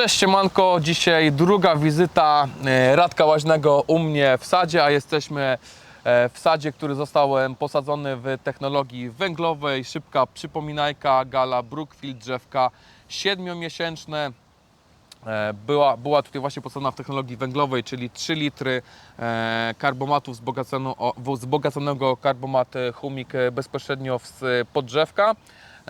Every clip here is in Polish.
Cześć siemanko, dzisiaj druga wizyta e, Radka Łaźnego u mnie w sadzie, a jesteśmy e, w sadzie, który został posadzony w technologii węglowej. Szybka przypominajka, gala Brookfield, drzewka siedmiomiesięczne. E, Była, była tutaj właśnie posadzona w technologii węglowej, czyli 3 litry karbomatu wzbogaceno, o- w- wzbogaconego karbomat humik bezpośrednio z podrzewka.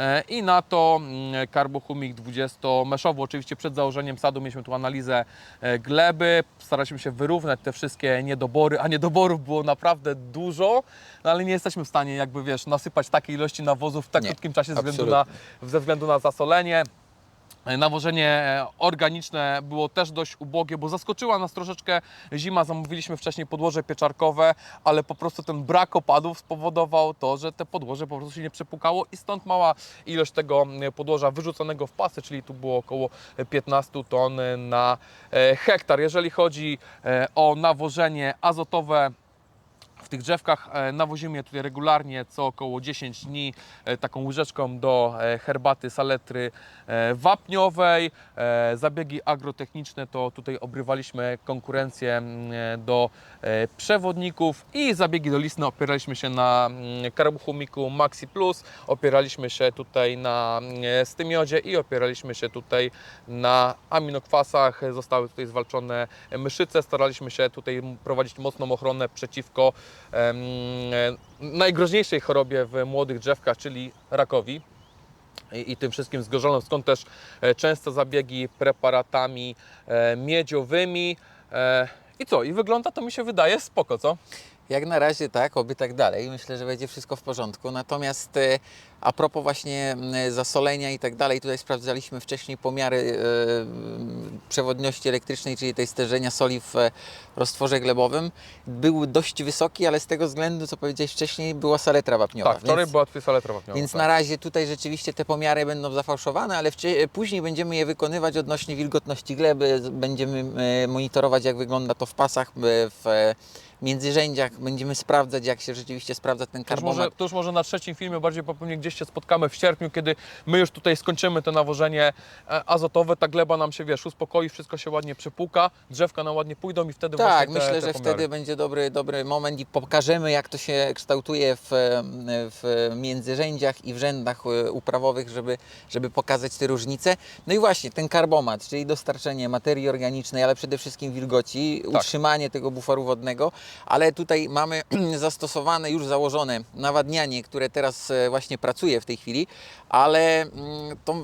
E, I na to mm, karbohumik 20-meszowy. Oczywiście przed założeniem sadu mieliśmy tu analizę e, gleby. Staraliśmy się wyrównać te wszystkie niedobory, a niedoborów było naprawdę dużo, no ale nie jesteśmy w stanie jakby wiesz, nasypać takiej ilości nawozów w tak Nie, krótkim czasie ze względu na, ze względu na zasolenie. E, Nawożenie e, organiczne było też dość ubogie, bo zaskoczyła nas troszeczkę zima. Zamówiliśmy wcześniej podłoże pieczarkowe, ale po prostu ten brak opadów spowodował to, że te podłoże po prostu się nie przepukało i stąd mała ilość tego podłoża wyrzuconego w pasy, czyli tu było około 15 ton na e, hektar. Jeżeli chodzi o nawożenie azotowe, w tych drzewkach e, nawozimy tutaj regularnie, co około 10 dni, e, taką łyżeczką do e, herbaty saletry wapniowej. Zabiegi agrotechniczne to tutaj obrywaliśmy konkurencję mm, do przewodników i zabiegi dolistne opieraliśmy się na mm, karbohumiku Maxi Plus, opieraliśmy się tutaj na mm, stymiodzie i opieraliśmy się tutaj na aminokwasach. Zostały tutaj zwalczone myszyce, staraliśmy się tutaj prowadzić mocną ochronę przeciwko najgroźniejszej chorobie w młodych drzewkach, czyli rakowi i, i tym wszystkim zgorzonym, skąd też e, często zabiegi preparatami e, miedziowymi. E, I co? I wygląda to mi się wydaje spoko, co? Jak na razie tak, oby tak dalej. Myślę, że będzie wszystko w porządku. Natomiast a propos właśnie m, zasolenia i tak dalej, tutaj sprawdzaliśmy wcześniej pomiary e, m, przewodności elektrycznej, czyli tej stężenia soli w e, roztworze glebowym. Był dość wysoki, ale z tego względu, co powiedziałeś wcześniej, była saletra wapniowa. Tak, wczoraj więc... była saletra wapniowa. Więc tak. na razie tutaj rzeczywiście te pomiary będą zafałszowane, ale później będziemy je wykonywać odnośnie wilgotności gleby. Będziemy e, monitorować, jak wygląda to w pasach, w międzyrzędziach. Będziemy sprawdzać, jak się rzeczywiście sprawdza ten To już, może, to już może na trzecim filmie, bardziej po- pewnie gdzieś się spotkamy w sierpniu, kiedy my już tutaj skończymy to nawożenie e, azotowe, ta gleba nam się, wiesz, uspokoi, wszystko się ładnie przypuka, drzewka nam ładnie pójdą i wtedy Tak, właśnie te, myślę, te że pomiary. wtedy będzie dobry, dobry moment i pokażemy, jak to się kształtuje w, w międzyrzędziach i w rzędach e, uprawowych, żeby, żeby pokazać te różnice. No i właśnie ten karbomat, czyli dostarczenie materii organicznej, ale przede wszystkim wilgoci, Tak. utrzymanie tego buforu wodnego, ale tutaj mamy zastosowane, już założone nawadnianie, które teraz e, właśnie pracuje w tej chwili, ale mm, to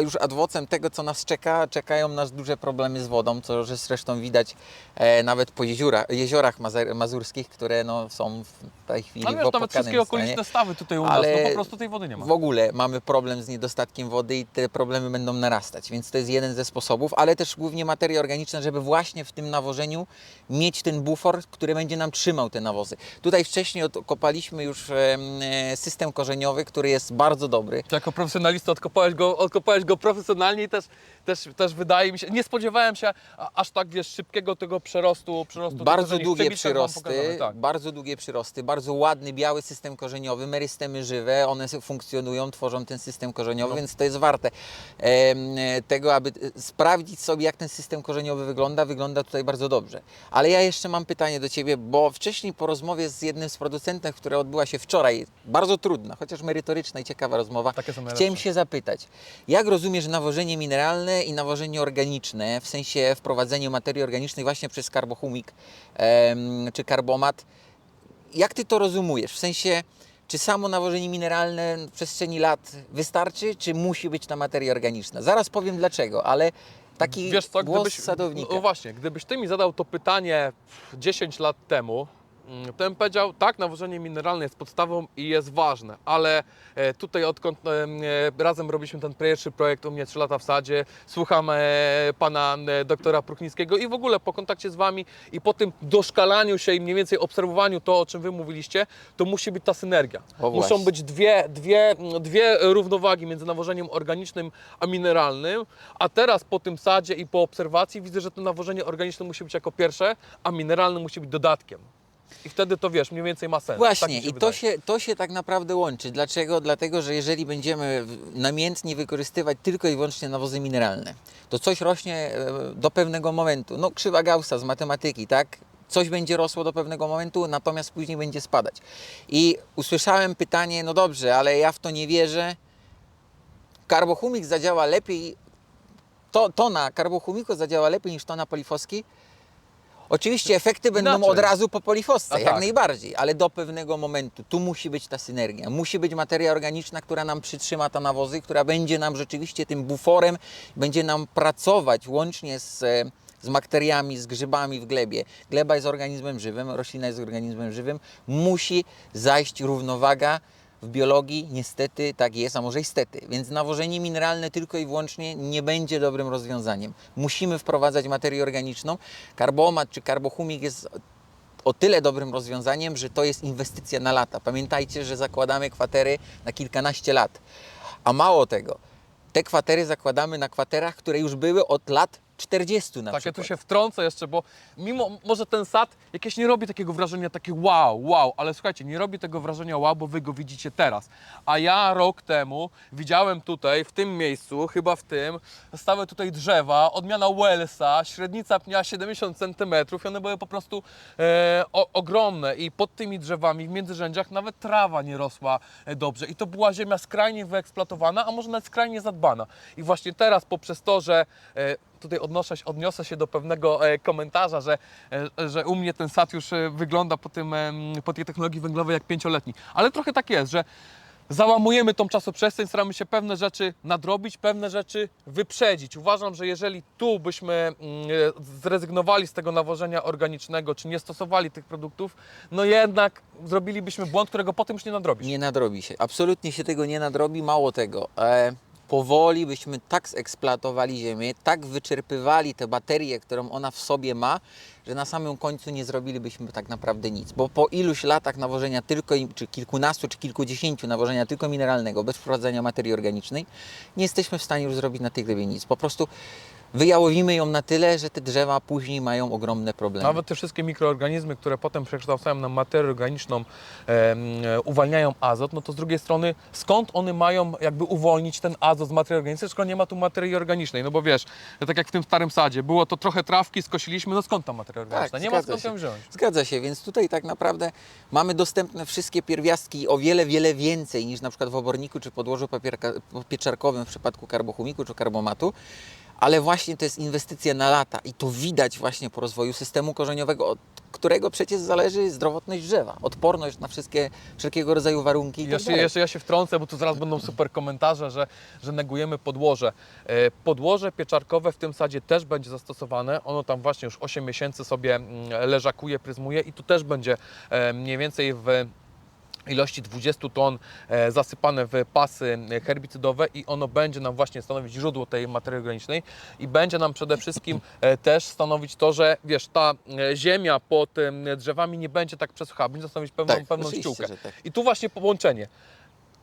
już adwocem tego, co nas czeka, czekają nas duże problemy z wodą, co że zresztą widać e, nawet po jeziora, jeziorach mazer, mazurskich, które no, są w tej chwili Ale w wiesz, nawet opłakanym wszystkie okoliczne stawy tutaj u Ale nas, no po prostu tej wody nie ma. W ogóle mamy problem z niedostatkiem wody i te problemy będą narastać, więc to jest jeden ze sposobów, ale też głównie materie organiczne, żeby właśnie w tym nawożeniu mieć ten bufor, który będzie nam trzymał te nawozy. Tutaj wcześniej odkopaliśmy już e, system korzeniowy, który jest bardzo dobry. Ty jako profesjonalista odkopałeś go, odkopałeś go profesjonalnie i też, też, też wydaje mi się, nie spodziewałem się aż tak wiesz, szybkiego tego przerostu. przerostu Bardzo długie przyrosty, tak. bardzo długie przyrosty, bardzo ładny, biały system korzeniowy, merystemy żywe, one funkcjonują, tworzą ten system korzeniowy, No. więc to jest warte e, tego, aby e, sprawdzić sobie, jak ten system korzeniowy wygląda. Wygląda tutaj bardzo dobrze. Ale ja jeszcze mam pytanie do Ciebie, bo wcześniej po rozmowie z jednym z producentów, która odbyła się wczoraj, bardzo trudna, chociaż merytoryczna i ciekawa rozmowa, chciałem się zapytać, jak rozumiesz nawożenie mineralne i nawożenie organiczne, w sensie wprowadzenie materii organicznej właśnie przez karbohumik em, czy karbomat? Jak ty to rozumujesz? W sensie, czy samo nawożenie mineralne w przestrzeni lat wystarczy, czy musi być ta materia organiczna? Zaraz powiem dlaczego, ale taki Wiesz co, głos gdybyś, sadownika. No właśnie, gdybyś ty mi zadał to pytanie 10 lat temu, mm, to bym powiedział, tak, nawożenie mineralne jest podstawą i jest ważne, ale e, tutaj odkąd e, e, razem robiliśmy ten pierwszy projekt u mnie 3 lata w sadzie, słucham pana doktora Pruchnickiego i w ogóle po kontakcie z wami i po tym doszkalaniu się i mniej więcej obserwowaniu to, o czym wy mówiliście, to musi być ta synergia. Muszą być dwie, dwie, dwie równowagi między nawożeniem organicznym a mineralnym, a teraz po tym sadzie i po obserwacji widzę, że to nawożenie organiczne musi być jako pierwsze, a mineralne musi być dodatkiem. I wtedy to wiesz, mniej więcej ma sens. Tak Właśnie, się i to się, to się tak naprawdę łączy. Dlaczego? Dlatego, że jeżeli będziemy namiętnie wykorzystywać tylko i wyłącznie nawozy mineralne, to coś rośnie e, do pewnego momentu. No, krzywa Gaussa z matematyki, tak? Coś będzie rosło do pewnego momentu, natomiast później będzie spadać. I usłyszałem pytanie, no dobrze, ale ja w to nie wierzę. Karbochumik zadziała lepiej, to, tona karbochumiku zadziała lepiej niż tona polifoski. Oczywiście efekty będą Inaczej. od razu po polifosce, A jak tak. najbardziej, ale do pewnego momentu. Tu musi być ta synergia. Musi być materia organiczna, która nam przytrzyma te nawozy, która będzie nam rzeczywiście tym buforem, będzie nam pracować łącznie z, e, z bakteriami, z grzybami w glebie. Gleba jest organizmem żywym, roślina jest organizmem żywym. Musi zajść równowaga w biologii niestety tak jest, a może i stety. Więc nawożenie mineralne tylko i wyłącznie nie będzie dobrym rozwiązaniem. Musimy wprowadzać materię organiczną. Karbomat czy karbochumik jest o tyle dobrym rozwiązaniem, że to jest inwestycja na lata. Pamiętajcie, że zakładamy kwatery na kilkanaście lat. A mało tego, te kwatery zakładamy na kwaterach, które już były od lat 40 na Tak, ja tu przykład. się wtrącę jeszcze, bo mimo, może ten sad jakieś nie robi takiego wrażenia, takie wow, wow, ale słuchajcie, nie robi tego wrażenia wow, bo wy go widzicie teraz. A ja rok temu widziałem tutaj, w tym miejscu, chyba w tym, stały tutaj drzewa, odmiana Wellsa, średnica pnia 70 cm i one były po prostu e, o, ogromne i pod tymi drzewami w międzyrzędziach nawet trawa nie rosła e, dobrze i to była ziemia skrajnie wyeksploatowana, a może nawet skrajnie zadbana. I właśnie teraz poprzez to, że e, tutaj odnoszę, odniosę się do pewnego e, komentarza, że, e, że u mnie ten sad już e, wygląda po, tym, po tej technologii węglowej jak pięcioletni. Ale trochę tak jest, że załamujemy tą czasoprzestrzeń, staramy się pewne rzeczy nadrobić, pewne rzeczy wyprzedzić. Uważam, że jeżeli tu byśmy mm, zrezygnowali z tego nawożenia organicznego, czy nie stosowali tych produktów, no jednak zrobilibyśmy błąd, którego potem już nie nadrobisz. Nie nadrobi się. Absolutnie się tego nie nadrobi. Mało tego. E, powoli byśmy tak zeksploatowali ziemię, tak wyczerpywali tę baterię, którą ona w sobie ma, że na samym końcu nie zrobilibyśmy tak naprawdę nic. Bo po iluś latach nawożenia tylko, czy kilkunastu, czy kilkudziesięciu nawożenia tylko mineralnego, bez wprowadzania materii organicznej, nie jesteśmy w stanie już zrobić na tej glebie nic. Po prostu wyjałowimy ją na tyle, że te drzewa później mają ogromne problemy. Nawet te wszystkie mikroorganizmy, które potem przekształcają na materię organiczną, e, uwalniają azot, no to z drugiej strony skąd one mają jakby uwolnić ten azot z materii organicznej, skoro nie ma tu materii organicznej? No bo wiesz, że tak jak w tym starym sadzie, było to trochę trawki, skosiliśmy, no skąd ta materia organiczna? nie ma skąd się. ją wziąć. Zgadza się, więc tutaj tak naprawdę mamy dostępne wszystkie pierwiastki o wiele, wiele więcej niż na przykład w oborniku czy podłożu pieczarkowym w przypadku karbochumiku czy karbomatu, ale właśnie to jest inwestycja na lata i to widać właśnie po rozwoju systemu korzeniowego, od którego przecież zależy zdrowotność drzewa, odporność na wszystkie, wszelkiego rodzaju warunki i tak Jeszcze, dalej. jeszcze ja się wtrącę, bo tu zaraz będą super komentarze, że, że negujemy podłoże. E, Podłoże pieczarkowe w tym sadzie też będzie zastosowane. Ono tam właśnie już 8 miesięcy sobie mm, leżakuje, pryzmuje i tu też będzie e, mniej więcej w ilości 20 ton e, zasypane w pasy herbicydowe i ono będzie nam właśnie stanowić źródło tej materii organicznej i będzie nam przede wszystkim e, też stanowić to, że wiesz, ta e, ziemia pod drzewami nie będzie tak przesuchała, będzie stanowić pewną, Tak, pewną ściółkę. tak. I tu właśnie połączenie.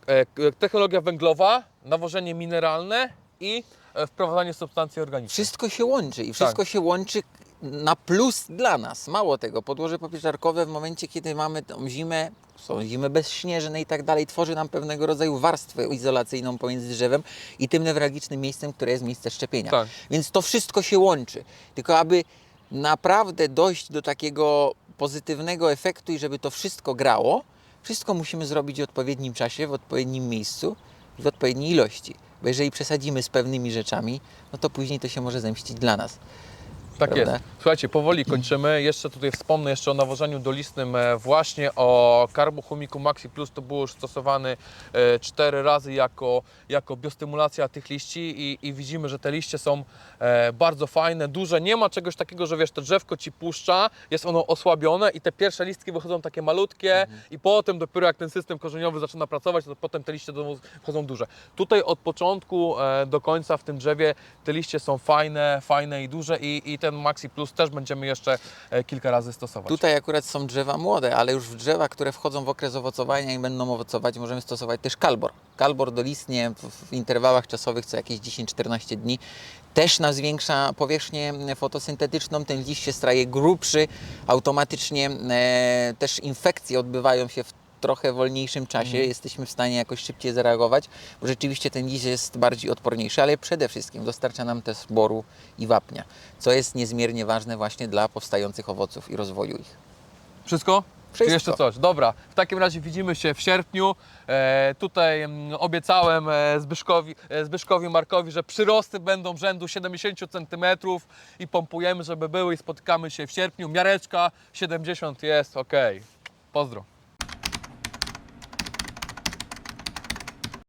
E, Technologia węglowa, nawożenie mineralne i e, wprowadzanie substancji organicznych. Wszystko się łączy i wszystko Tak. się łączy na plus dla nas. Mało tego, podłoże popieczarkowe w momencie, kiedy mamy tą zimę, są zimy bezśnieżne i tak dalej, tworzy nam pewnego rodzaju warstwę izolacyjną pomiędzy drzewem i tym newralgicznym miejscem, które jest miejsce szczepienia. Tak. Więc to wszystko się łączy. Tylko aby naprawdę dojść do takiego pozytywnego efektu i żeby to wszystko grało, wszystko musimy zrobić w odpowiednim czasie, w odpowiednim miejscu i w odpowiedniej ilości. Bo jeżeli przesadzimy z pewnymi rzeczami, no to później to się może zemścić dla nas. Tak Prawda? jest. Słuchajcie, powoli kończymy. Jeszcze tutaj wspomnę jeszcze o nawożeniu dolistnym, e, właśnie o karbochumiku Maxi Plus. To było już stosowane e, cztery razy jako, jako biostymulacja tych liści i, i widzimy, że te liście są e, bardzo fajne, duże. Nie ma czegoś takiego, że wiesz, to drzewko Ci puszcza, jest ono osłabione i te pierwsze listki wychodzą takie malutkie i potem dopiero jak ten system korzeniowy zaczyna pracować, to potem te liście wchodzą duże. Tutaj od początku do końca w tym drzewie te liście są fajne, fajne i duże i, i ten Maxi Plus też będziemy jeszcze e, kilka razy stosować. Tutaj akurat są drzewa młode, ale już w drzewa, które wchodzą w okres owocowania i będą owocować, możemy stosować też kalbor. Kalbor dolistnie w, interwałach czasowych co jakieś 10-14 dni też nam zwiększa powierzchnię fotosyntetyczną, ten liść się staje grubszy, automatycznie e, też infekcje odbywają się w trochę wolniejszym czasie, jesteśmy w stanie jakoś szybciej zareagować, bo rzeczywiście ten liść jest bardziej odporniejszy, ale przede wszystkim dostarcza nam też boru i wapnia, co jest niezmiernie ważne właśnie dla powstających owoców i rozwoju ich. Wszystko? Czy Wszystko. jeszcze coś? Dobra, w takim razie widzimy się w sierpniu. E, tutaj mm, obiecałem e, Zbyszkowi, e, Zbyszkowi Markowi, że przyrosty będą rzędu 70 cm i pompujemy, żeby były i spotykamy się w sierpniu. Miareczka 70 jest, ok. Pozdro.